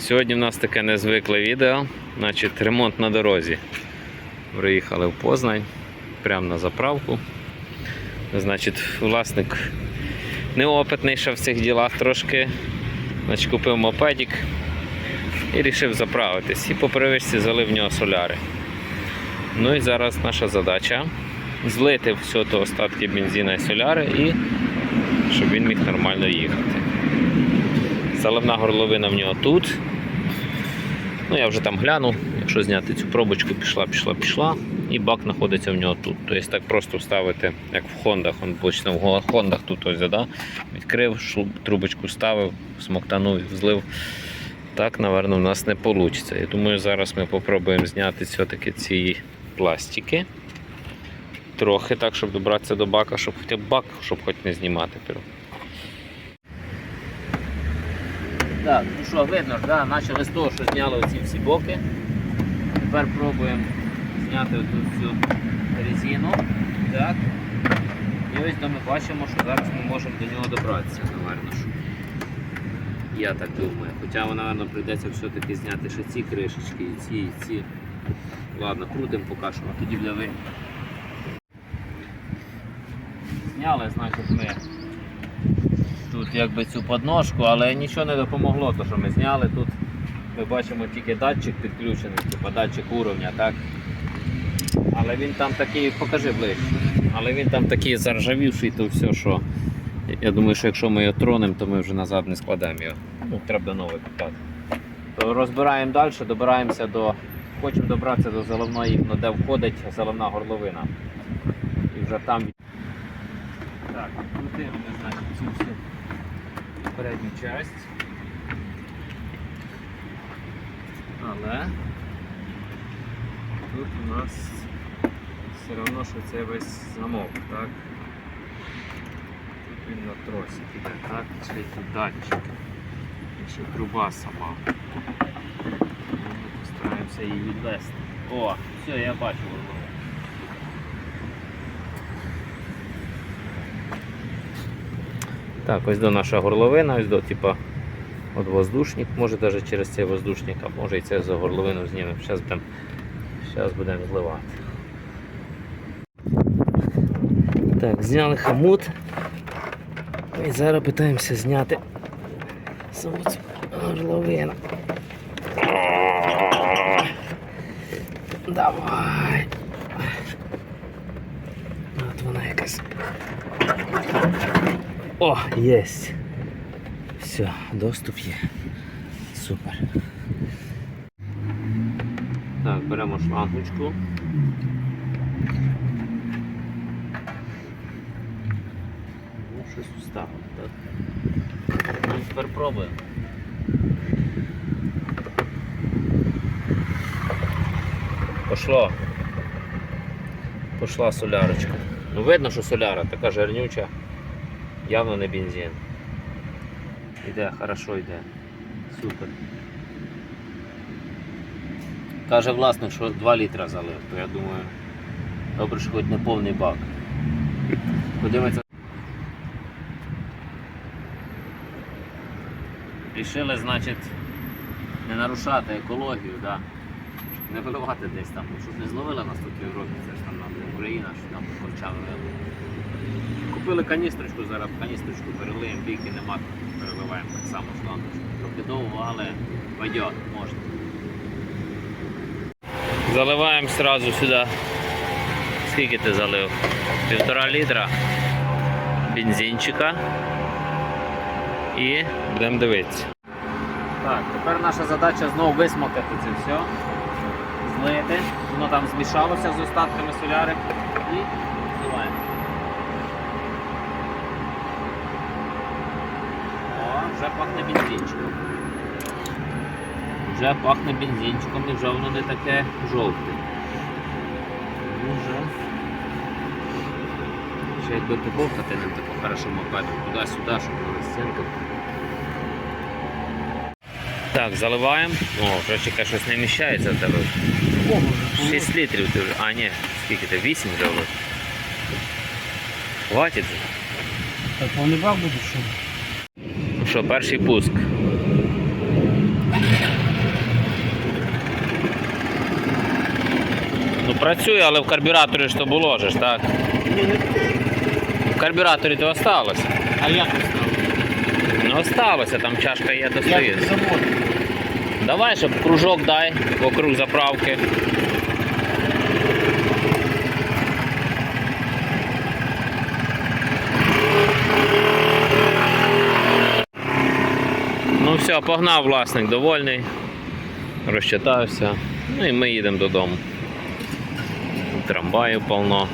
Сьогодні в нас таке незвикле відео, значить ремонт на дорозі. Приїхали в Познань, прямо на заправку. Значить, власник неопитний ще в цих ділах трошки. Значить, купив мопедик і вирішив заправитись. І по привичці залив в нього соляри. Ну і зараз наша задача злити все то остатки бензина і соляри і щоб він міг нормально їхати. Заливна горловина в нього тут. Ну, я вже там глянув, якщо зняти цю пробочку, пішла, пішла, пішла. І бак знаходиться в нього тут. Тобто так просто вставити, як в Хондах, он бочно в Хондах тут ось, да? відкрив, шлуб, трубочку ставив, смоктанув, злив. Так, напевно, в нас не вийде. Я думаю, зараз ми спробуємо зняти все-таки ці пластики. Трохи так, щоб добратися до бака, щоб хоча б бак, щоб хоч не знімати. Так, ну що, видно ж, да? почали з того, що зняли оці всі боки. Тепер пробуємо зняти оту всю резину. Так. І ось то ми бачимо, що зараз ми можемо до нього добратися, напевно. Я так думаю. Хоча, напевно, прийдеться все-таки зняти ще ці кришечки, і ці, і ці. Ладно, крутимо поки що, а тоді буде видно. Зняли, значить, ми тут якби цю подножку, але нічого не допомогло, то що ми зняли тут. Ми бачимо тільки датчик підключений, типу датчик уровня, так? Але він там такий, покажи ближче. Але він там такий заржавівший, то все, що. Я думаю, що якщо ми його тронемо, то ми вже назад не складемо його. Ну, треба новий купати. То розбираємо далі, добираємося до. Хочемо добратися до заливної, ну, де входить заливна горловина. І вже там. Так, крутимо, значить, цю всю передню часть. Але тут у нас все одно, що це весь замок, так? Тут він на тросі іде, так? Й тут датчик. І ще труба сама. Ми постараємося її відвести. О, все, я бачу Так, ось до наша горловина, ось до типа от воздушник, може навіть через цей воздушник, а може і це за горловину знімемо. Зараз будемо зараз будемо зливати. Так, зняли хомут. І зараз питаємося зняти саму цю горловину. Давай. От вона якась. О, єсть. Все, доступ є. Супер. Так, беремо шлангочку. Ну, щось вставимо, так. Ну, тепер пробуємо. Пошло. Пошла солярочка. Ну видно, що соляра така жирнюча. Явно не бензин. Іде, хорошо йде. Супер. Каже власник, що 2 літра залив, то я думаю, добре, що хоч не повний бак. Подивиться. Рішили, значить, не нарушати екологію, да? не виливати десь там, щоб не зловила нас тут в Європі, це ж там нам Україна, що там корчали вилили. Купили каністрочку, зараз каністрочку перелиємо, бійки нема, переливаємо так само шлангочку. Трохи але пойдет, можна. Заливаємо сразу сюди. Скільки ти залив? Півтора літра бензинчика. І будемо дивитися. Так, тепер наша задача знову висмокати це все, злити. Воно там змішалося з остатками соляри і вже пахне бензинчиком. Вже пахне бензинчиком і вже воно не таке жовте. Вже. Ще якби побовкати ним тако хорошо мопедом туди-сюди, щоб на стінку. Так, заливаємо. О, коротше, щось не вміщається в тебе. 6 літрів ти вже. А, ні, скільки ти? 8 вже влив. Хватить. же. Так повний бак буде що? Що, перший пуск. Ну працює, але в карбюраторі ж то було ж, так? В карбюраторі то осталось. А як осталось? Ну осталося, там чашка є то стоїть. Давай щоб кружок дай, вокруг заправки. Ну все, погнав власник довольний. Розчитався. Ну і ми їдемо додому. Трамваїв повно.